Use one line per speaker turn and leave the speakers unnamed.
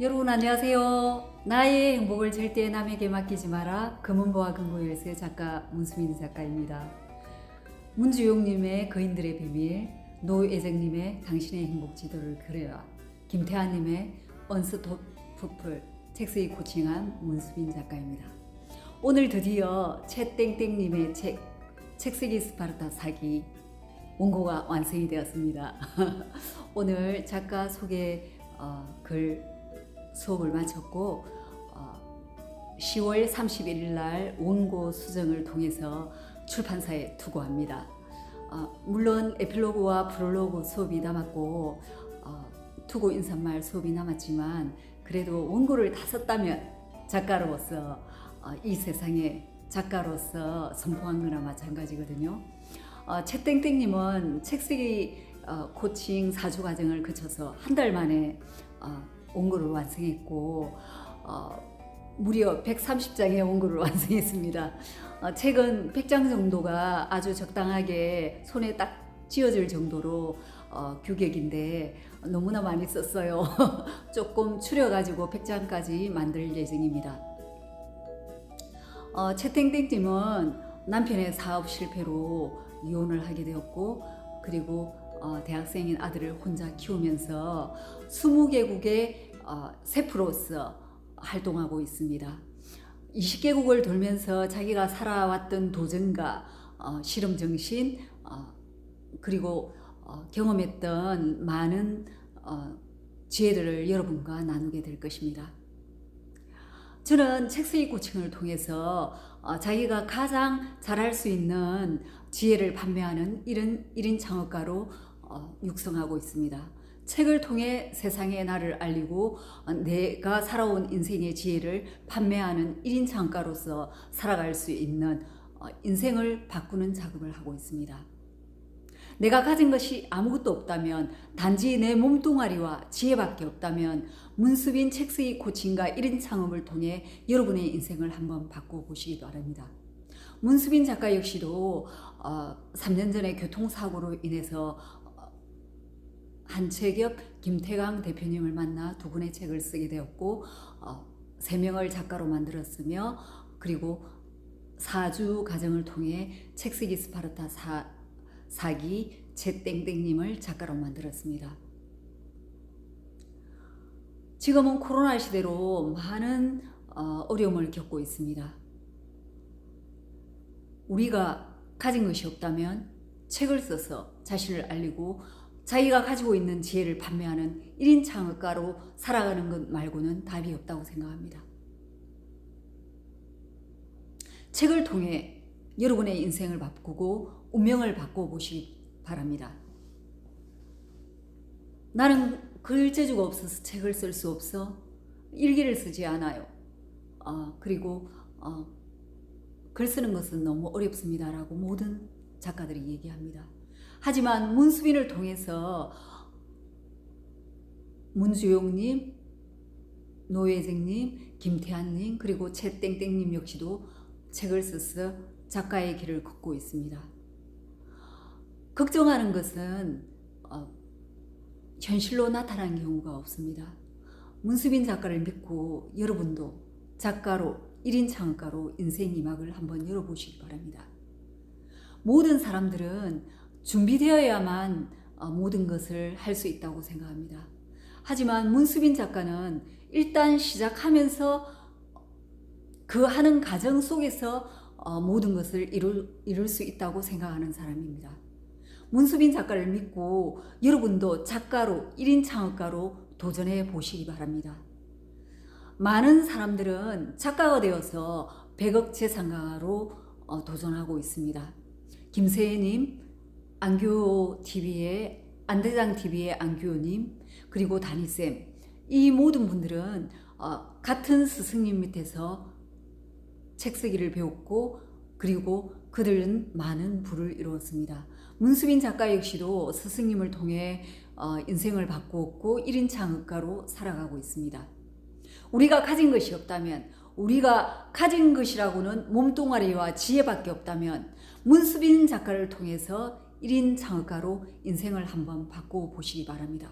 여러분 안녕하세요. 나의 행복을 절대 남에게 맡기지 마라. 금은보화 금고열쇠 작가 문수민 작가입니다. 문주용님의 거인들의 비밀, 노예정님의 당신의 행복 지도를 그려라. 김태환님의 언스톱풀 책쓰기 코칭한 문수민 작가입니다. 오늘 드디어 채땡땡님의 책 책쓰기 스파르타 사기 원고가 완성이 되었습니다. 오늘 작가 소개 어, 글 수업을 마쳤고 어, 10월 31일 날 원고 수정을 통해서 출판사에 투고합니다. 어, 물론 에필로그와 프롤로그 수업이 남았고 어, 투고 인사말 수업이 남았지만 그래도 원고를 다 썼다면 작가로서 어, 이 세상에 작가로서 선포한 거나 마찬가지거든요. 어, 채땡땡님은 책쓰기 어, 코칭 사주 과정을 거쳐서 한 달 만에 어, 원고를 완성했고 어, 무려 130장의 원고를 완성했습니다. 어, 책은 100장 정도가 아주 적당하게 손에 딱 쥐어질 정도로 어, 규격인데 너무나 많이 썼어요. 조금 추려가지고 100장까지 만들 예정입니다. 어, 채땡땡님은 남편의 사업 실패로 이혼을 하게 되었고 그리고 어, 대학생인 아들을 혼자 키우면서 20개국의 어, 세프로서 활동하고 있습니다. 20개국을 돌면서 자기가 살아왔던 도전과 어, 실험 정신 어, 그리고 어, 경험했던 많은 어, 지혜들을 여러분과 나누게 될 것입니다. 저는 책쓰기 코칭을 통해서 어, 자기가 가장 잘할 수 있는 지혜를 판매하는 1인, 1인 창업가로 어, 육성하고 있습니다. 책을 통해 세상에 나를 알리고 어, 내가 살아온 인생의 지혜를 판매하는 1인 창업가로서 살아갈 수 있는 어, 인생을 바꾸는 작업을 하고 있습니다. 내가 가진 것이 아무것도 없다면 단지 내 몸뚱아리와 지혜밖에 없다면 문수빈 책쓰기 코칭과 1인 창업을 통해 여러분의 인생을 한번 바꿔보시기 바랍니다. 문수빈 작가 역시도 어, 3년 전에 교통사고로 인해서 어, 한채겹 김태강 대표님을 만나 두 권의 책을 쓰게 되었고 어, 세 명을 작가로 만들었으며 그리고 사주 과정을 통해 책쓰기 스파르타 사, 사기 채땡땡님을 작가로 만들었습니다. 지금은 코로나 시대로 많은 어, 어려움을 겪고 있습니다. 우리가 가진 것이 없다면 책을 써서 자신을 알리고 자기가 가지고 있는 지혜를 판매하는 1인 창업가로 살아가는 것 말고는 답이 없다고 생각합니다. 책을 통해 여러분의 인생을 바꾸고 운명을 바꿔 보시기 바랍니다. 나는 글재주가 없어서 책을 쓸 수 없어 일기를 쓰지 않아요. 어, 그리고 어, 글 쓰는 것은 너무 어렵습니다라고 모든 작가들이 얘기합니다. 하지만 문수빈을 통해서 문주용님, 노예정님, 김태한님 그리고 채땡땡님 역시도 책을 써서 작가의 길을 걷고 있습니다. 걱정하는 것은 어, 현실로 나타난 경우가 없습니다. 문수빈 작가를 믿고 여러분도 작가로 1인 창업가로 인생 이막을 한번 열어보시기 바랍니다. 모든 사람들은 준비되어야만 어, 모든 것을 할 수 있다고 생각합니다. 하지만 문수빈 작가는 일단 시작하면서 그 하는 과정 속에서 어, 모든 것을 이룰, 이룰 수 있다고 생각하는 사람입니다. 문수빈 작가를 믿고 여러분도 작가로 1인 창업가로 도전해 보시기 바랍니다. 많은 사람들은 작가가 되어서 100억 재산가로 어, 도전하고 있습니다. 김세혜님, 안교 TV의 안대장 TV의 안교님, 그리고 다니 쌤 이 모든 분들은 어, 같은 스승님 밑에서 책 쓰기를 배웠고 그리고 그들은 많은 부를 이루었습니다. 문수빈 작가 역시도 스승님을 통해 어, 인생을 바꾸었고 1인 창업가로 살아가고 있습니다. 우리가 가진 것이 없다면 우리가 가진 것이라고는 몸뚱아리와 지혜밖에 없다면 문수빈 작가를 통해서 1인 창업가로 인생을 한번 바꿔 보시기 바랍니다.